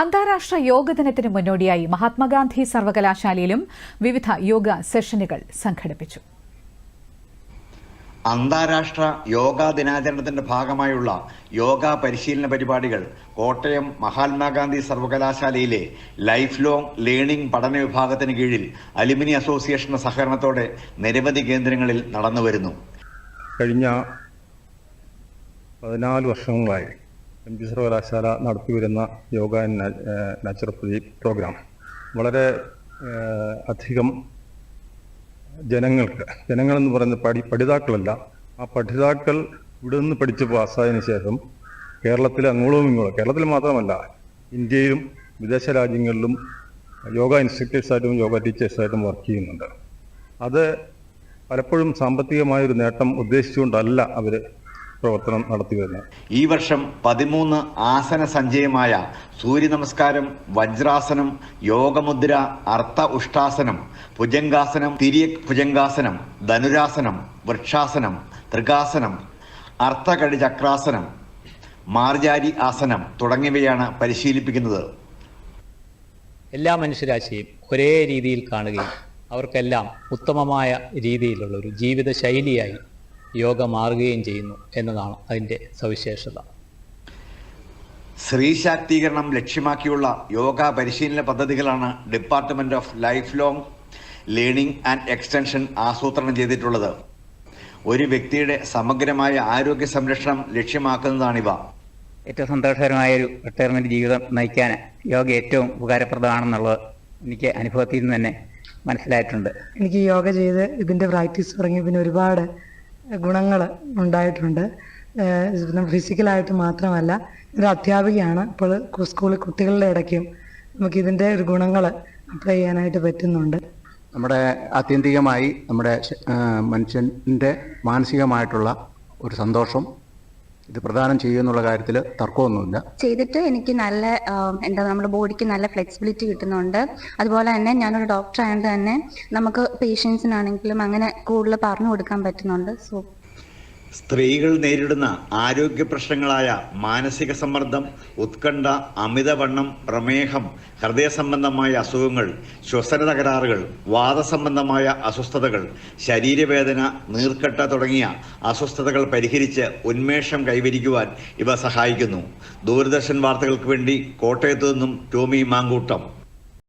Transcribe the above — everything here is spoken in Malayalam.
അന്താരാഷ്ട്ര യോഗ ദിനത്തിന് മുന്നോടിയായി മഹാത്മാഗാന്ധി സർവകലാശാലയിലും വിവിധ യോഗ സെഷനുകൾ സംഘടിപ്പിച്ചു. അന്താരാഷ്ട്ര യോഗാ ദിനാചരണത്തിന്റെ ഭാഗമായുള്ള യോഗ പരിശീലന പരിപാടികൾ കോട്ടയം മഹാത്മാഗാന്ധി സർവകലാശാലയിലെ ലൈഫ് ലോങ് ലേണിംഗ് പഠന വിഭാഗത്തിന് കീഴിൽ അലുമിനി അസോസിയേഷന്റെ സഹകരണത്തോടെ നിരവധി കേന്ദ്രങ്ങളിൽ നടന്നുവരുന്നു. കഴിഞ്ഞ പതിനാല് വർഷങ്ങളായി എം ജി സർവകലാശാല നടത്തിവരുന്ന യോഗ ആൻഡ് നാച്ചുറോപ്പതി പ്രോഗ്രാം വളരെ അധികം ജനങ്ങൾക്ക് ജനങ്ങളെന്ന് പറയുന്ന പഠി പഠിതാക്കളല്ല ആ പഠിതാക്കൾ ഇവിടെ നിന്ന് പഠിച്ച് പാസ്സായതിനു ശേഷം കേരളത്തിലെ അങ്ങോളവും ഇങ്ങോളം കേരളത്തിൽ മാത്രമല്ല ഇന്ത്യയിലും വിദേശ രാജ്യങ്ങളിലും യോഗ ഇൻസ്ട്രക്ടേഴ്സായിട്ടും യോഗ ടീച്ചേഴ്സായിട്ടും വർക്ക് ചെയ്യുന്നുണ്ട്. അത് പലപ്പോഴും സാമ്പത്തികമായൊരു നേട്ടം ഉദ്ദേശിച്ചുകൊണ്ടല്ല അവർ പ്രവർത്തനം നടത്തി വരുന്നത് ഈ വർഷം പതിമൂന്ന് ആസന സഞ്ചയമായ സൂര്യ നമസ്കാരം വജ്രാസനം യോഗമുദ്ര അർത്ഥ ഉഷ്ടാസനം ഭുജംഗാസനം തിരിയ ഭുജംഗാസനം ധനുരാസനം വൃക്ഷാസനം തൃകാസനം അർത്ഥകടി ചക്രാസനം മാർജാരി ആസനം തുടങ്ങിയവയാണ് പരിശീലിപ്പിക്കുന്നത്. എല്ലാ മനുഷ്യരാശിയും ഒരേ രീതിയിൽ കാണുകയും അവർക്കെല്ലാം ഉത്തമമായ രീതിയിലുള്ള ഒരു ജീവിത ശൈലിയായി യോഗ മാറുകയും ചെയ്യുന്നു എന്നതാണ് അതിന്റെ സവിശേഷത. സ്ത്രീ ശാക്തീകരണം ലക്ഷ്യമാക്കിയുള്ള യോഗ പരിശീലന പദ്ധതികളാണ് department of life long learning and extension ആസൂത്രണം ചെയ്തിട്ടുള്ളത്. ഒരു വ്യക്തിയുടെ സമഗ്രമായ ആരോഗ്യ സംരക്ഷണം ലക്ഷ്യമാക്കുന്നതാണിവ. ഏറ്റവും സന്തോഷകരമായ ഒരു റിട്ടയർമെന്റ് ജീവിതം നയിക്കാൻ യോഗ ഏറ്റവും ഉപകാരപ്രദമാണെന്നുള്ളത് എനിക്ക് അനുഭവത്തിൽ നിന്ന് തന്നെ മനസ്സിലായിട്ടുണ്ട്. എനിക്ക് യോഗ ചെയ്ത് ഇതിന്റെ പ്രാക്ടീസ് തുടങ്ങി പിന്നെ ഒരുപാട് ഗുണങ്ങൾ ഉണ്ടായിട്ടുണ്ട്. ഫിസിക്കലായിട്ട് മാത്രമല്ല ഒരു അധ്യാപികയാണ് ഇപ്പോൾ സ്കൂളിൽ കുട്ടികളുടെ ഇടയ്ക്കും നമുക്ക് ഇതിന്റെ ഒരു ഗുണങ്ങൾ അപ്ലൈ ചെയ്യാനായിട്ട് പറ്റുന്നുണ്ട്. നമ്മുടെ ആത്യന്തികമായി നമ്മുടെ മനുഷ്യന്റെ മാനസികമായിട്ടുള്ള ഒരു സന്തോഷം ഇത് പ്രദാനം ചെയ്യുമെന്നുള്ള കാര്യത്തിൽ തർക്കമൊന്നുമില്ല. ചെയ്തിട്ട് എനിക്ക് നല്ല എന്താ നമ്മുടെ ബോഡിക്ക് നല്ല ഫ്ലെക്സിബിലിറ്റി കിട്ടുന്നുണ്ട്. അതുപോലെ തന്നെ ഞാനൊരു ഡോക്ടർ ആയതുകൊണ്ട് തന്നെ നമുക്ക് പേഷ്യൻസിനാണെങ്കിലും അങ്ങനെ കൂടുതൽ പറഞ്ഞു കൊടുക്കാൻ പറ്റുന്നുണ്ട്. സോ സ്ത്രീകൾ നേരിടുന്ന ആരോഗ്യ പ്രശ്നങ്ങളായ മാനസിക സമ്മർദ്ദം ഉത്കണ്ഠ അമിതവണ്ണം പ്രമേഹം ഹൃദയ സംബന്ധമായ അസുഖങ്ങൾ ശ്വസന തകരാറുകൾ വാദസംബന്ധമായ അസ്വസ്ഥതകൾ ശരീരവേദന നീർക്കെട്ട തുടങ്ങിയ അസ്വസ്ഥതകൾ പരിഹരിച്ച് ഉന്മേഷം കൈവരിക്കുവാൻ ഇവ സഹായിക്കുന്നു. ദൂരദർശൻ വാർത്തകൾക്ക് വേണ്ടി കോട്ടയത്തു നിന്നും ടോമി മാങ്കൂട്ടം.